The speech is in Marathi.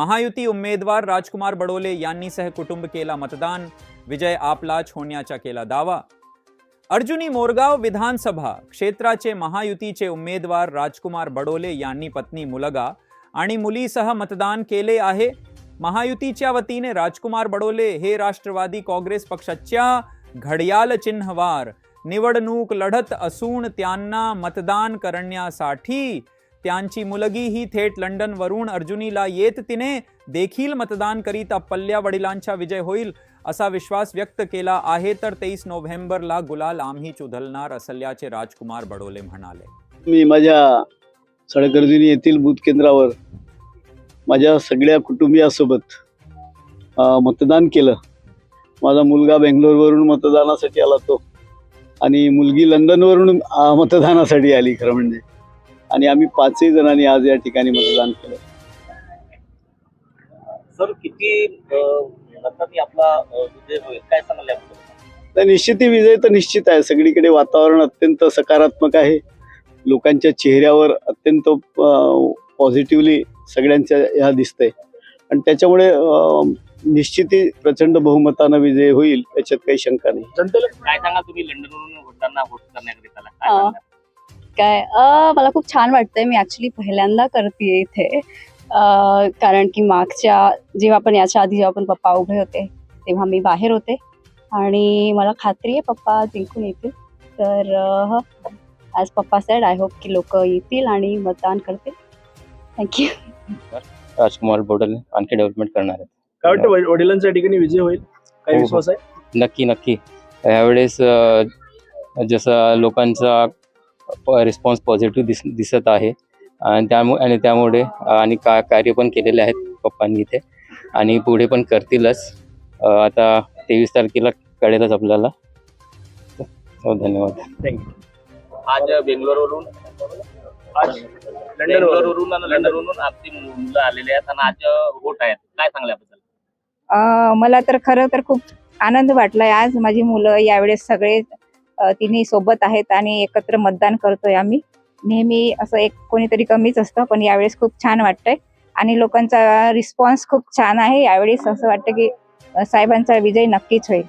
महायुती उमेदवार राजकुमार बडोले यांनी सहकुटुंब केला मतदान. विजय आपलाच होण्याचा केला दावा. अर्जुनी मोरगाव विधानसभा क्षेत्राचे महायुतीचे उमेदवार राजकुमार बडोले यांनी पत्नी मुलगा आणि मुलीसह मतदान केले आहे. महायुतीच्या वतीने राजकुमार बडोले हे राष्ट्रवादी काँग्रेस पक्षाच्या घडियाल चिन्हवार. निवडणूक लढत असून त्यांना मतदान करण्यासाठी त्यांची मुलगी ही थेट लंडनवरून अर्जुनीला येत तिने देखील मतदान करीता पल्ल्या वडिलांचा विजय होईल असा विश्वास व्यक्त केला आहे. तर तेवीस नोव्हेंबरला गुलाल आम्हीच उधलणार असल्याचे राजकुमार बडोले म्हणाले. मी माझ्या सडकर्जुनी येथील बूथ केंद्रावर माझ्या सगळ्या कुटुंबियासोबत मतदान केलं. माझा मुलगा बेंगलोरवरून मतदानासाठी आला तो आणि मुलगी लंडनवरून मतदानासाठी आली खरं म्हणजे. आणि आम्ही पाचही जणांनी आज या ठिकाणी मतदान केलं. सर किती आपला विजय होईल? काय सांगाल याबद्दल? तर निश्चित ही विजय तर निश्चित आहे. सगळीकडे वातावरण अत्यंत सकारात्मक आहे. लोकांच्या चेहऱ्यावर अत्यंत पॉझिटिव्हली सगळ्यांच्या ह्या दिसतंय. आणि त्याच्यामुळे निश्चित प्रचंड बहुमतानं विजय होईल याच्यात काही शंका नाही. जनतेला काय सांगा तुम्ही? लंडनवरून वडिलांना वोट करण्याकरिता काय? मला खूप छान वाटतंय. मी ऍक्च्युली पहिल्यांदा करते इथे. कारण की मागच्या जेव्हा पण याच्या आधी जेव्हा पण पप्पा उभे होते तेव्हा मी बाहेर होते. आणि मला खात्री आहे पप्पा जिंकून येतील. तर ॲज पप्पा सेड आय होप की लोक येतील आणि मतदान करतील. थँक्यू राजकुमार बोडल आणखी डेव्हलपमेंट करणार आहेत. काय वाटतं वड- वडिलांच्या ठिकाणी विजय होईल? काही हो, हो. विश्वास आहे? नक्की नक्की. यावेळेस जसं लोकांचा रिस्पॉन्स पॉझिटिव्ह दिस दिसत आहे. आणि त्यामुळे आणि त्यामुळे आणि का कार्य पण केलेले आहेत पप्पांनी इथे. आणि पुढे पण करतीलच. आता तेवीस तारखेला कळेलच आपल्याला. हो धन्यवाद. थँक्यू आज बेंगलोरवरून आज बेंगलोरवरून आणि लंडनवरून आमची मुलं आलेले आहेत आणि आज वोट आहेत. काय सांगाल याबद्दल? अ, मला तर खरं तर खूप आनंद वाटलाय. आज माझी मुलं यावेळेस सगळे तिन्ही सोबत आहेत आणि एकत्र मतदान करतोय आम्ही. नेहमी असं एक कोणीतरी कमीच असतं पण यावेळेस खूप छान वाटतंय. आणि लोकांचा रिस्पॉन्स खूप छान आहे. यावेळेस असं वाटतं की साहेबांचा विजय नक्कीच होईल.